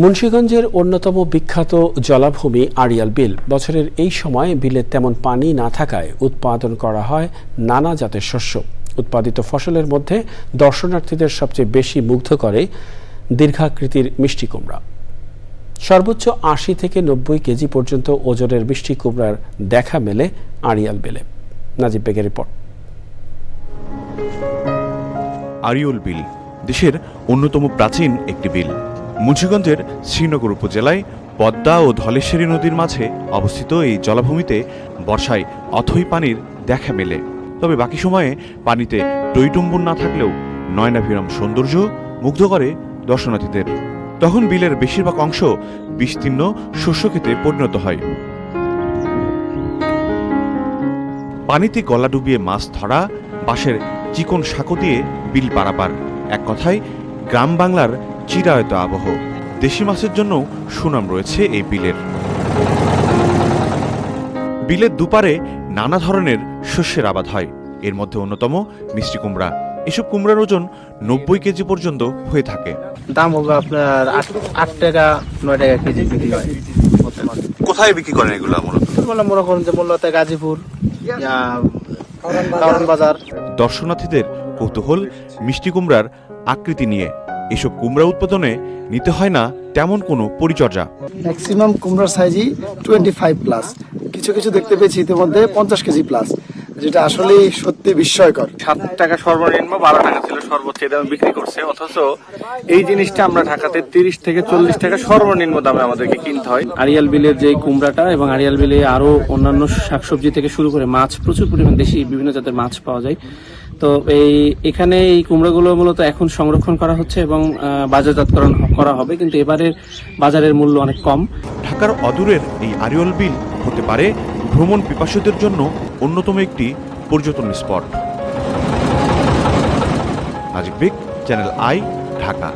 মুন্সীগঞ্জের অন্যতম বিখ্যাত জলাভূমি আড়িয়াল বিল। বছরের এই সময় বিলে তেমন পানি না থাকায় উৎপাদন করা হয় নানা জাতের শস্য। উৎপাদিত ফসলের মধ্যে দর্শনার্থীদের সবচেয়ে বেশি মুগ্ধ করে দীর্ঘাকৃতির মিষ্টি কুমড়া। সর্বোচ্চ আশি থেকে নব্বই কেজি পর্যন্ত ওজনের মিষ্টি কুমড়ার দেখা মেলে আড়িয়াল বিলে। নাজিব বেগের রিপোর্ট। আরিউল বিল, দেশের অন্যতম প্রাচীন একটি বিল। মুন্সিগঞ্জের শ্রীনগর উপজেলায় পদ্মা ও ধলেশ্বরী নদীর মাঝে অবস্থিত এই জলাভূমিতে বর্ষায় অথই পানির দেখা মেলে। তবে বাকি সময়ে পানিতে টইটুম্বুর না থাকলেও নয়নাভিরাম সৌন্দর্য মুগ্ধ করে দর্শনার্থীদের। তখন বিলের বেশিরভাগ অংশ বিস্তীর্ণ শস্যক্ষেতে পরিণত হয়। পানিতে গলা ডুবিয়ে মাছ ধরা, বাঁশের চিকন সাঁকো দিয়ে বিল পারাপার এক কথায়, গ্রাম বাংলার চিরায়ত আবহ। দেশি মাছের জন্য সুনাম রয়েছে এই বিলের। বিলের দুপারে নানা ধরনের শস্যের আবাদ হয়। এর মধ্যে অন্যতম মিষ্টি কুমড়া। এসব কুমড়ার ওজন নব্বই কেজি পর্যন্ত হয়ে থাকে। দাম হবে আপনার আট আট টাকা নয় টাকা কেজি বিক্রি হয়। কোথায় বিক্রি করেন এগুলো মূলত? বললাম মনে করেন যে মূলত গাজীপুর বাজার। দর্শনার্থীদের কৌতূহল মিষ্টি কুমড়ার আকৃতি নিয়ে এসব কুমড়া উৎপাদনে নিতে হয় না তেমন কোনো পরিচর্যা। ম্যাক্সিমাম কুমড়ার সাইজই টোয়েন্টি ফাইভ প্লাস কিছু কিছু দেখতে পেয়েছি ইতিমধ্যে পঞ্চাশ কেজি প্লাস যেটা আসলেই সত্যি বিস্ময়কর। সাত টাকা সর্বনিম্ন বারো টাকা ছিল সর্বোচ্চ দামে বিক্রি করছে। অথচ এই জিনিসটা আমরা ঢাকাতে তিরিশ থেকে চল্লিশ টাকা সর্বনিম্ন দামে আমাদেরকে কিনতে হয়। আড়িয়াল বিলের যে কুমড়াটা এবং আড়িয়াল বিলে আরও অন্যান্য শাকসবজি থেকে শুরু করে মাছ প্রচুর পরিমাণ দেশি বিভিন্ন জাতের মাছ পাওয়া যায়। তো এই, এখানে এই কুমড়াগুলো মূলত এখন সংরক্ষণ করা হচ্ছে এবং বাজারজাতকরণ করা হবে, কিন্তু এবারের বাজারের মূল্য অনেক কম। ঢাকার অদূরের এই আরিয়ল বিল হতে পারে ভ্রমণ পিপাসুদের জন্য অন্যতম একটি পর্যটন স্পট। আজিক বিক চ্যানেল আই, ঢাকা।